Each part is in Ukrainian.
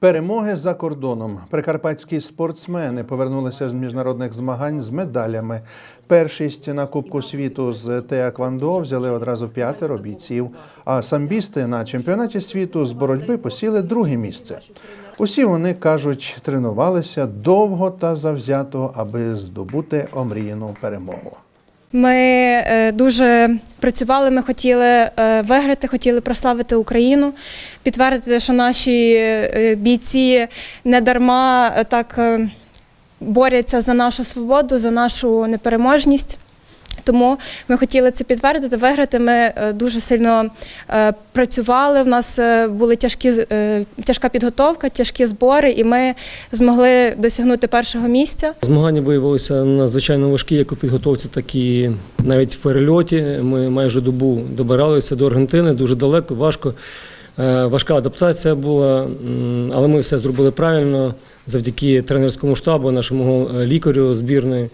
Перемоги за кордоном. Прикарпатські спортсмени повернулися з міжнародних змагань з медалями. Першість на Кубку світу з Теаквандо взяли одразу п'ятеро бійців. А самбісти на чемпіонаті світу з боротьби посіли друге місце. Усі вони кажуть, тренувалися довго та завзято, аби здобути омріяну перемогу. Ми е, дуже працювали. Ми хотіли е, виграти, хотіли прославити Україну, підтвердити, що наші е, бійці не дарма так боряться за нашу свободу, за нашу непереможність. Тому ми хотіли це підтвердити, виграти. Ми е, дуже сильно е, працювали. У нас е, були тяжкі, тяжка підготовка, тяжкі збори, і ми змогли досягнути першого місця. Змагання виявилися надзвичайно важкі, як у підготовці, так і навіть в перельоті. Ми майже добу добиралися до Аргентини, дуже далеко, важко. Важка адаптація була, але ми все зробили правильно завдяки тренерському штабу, нашому лікарю збірної.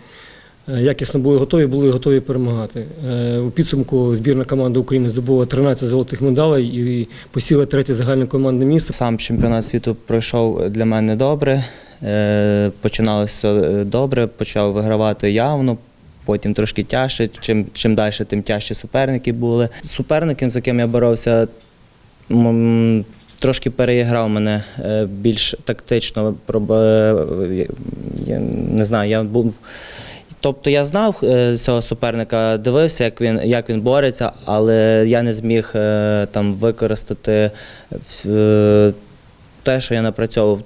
Е, Якісно були готові, були готові перемагати. Е, У підсумку збірна команда України здобула 13 золотих медалей і посіла третє загальне командне місце. Сам чемпіонат світу пройшов для мене добре. Е, Починалося добре, почав вигравати явно. Потім трошки тяжче. Чим, чим далі, тим тяжче суперники були. Суперником, з яким я боровся, трошки переіграв мене більш тактично. Я не знаю, я був. Тобто я знав е, цього суперника, дивився, як він, як він бореться, але я не зміг е, там використати е, те, що я напрацьовував.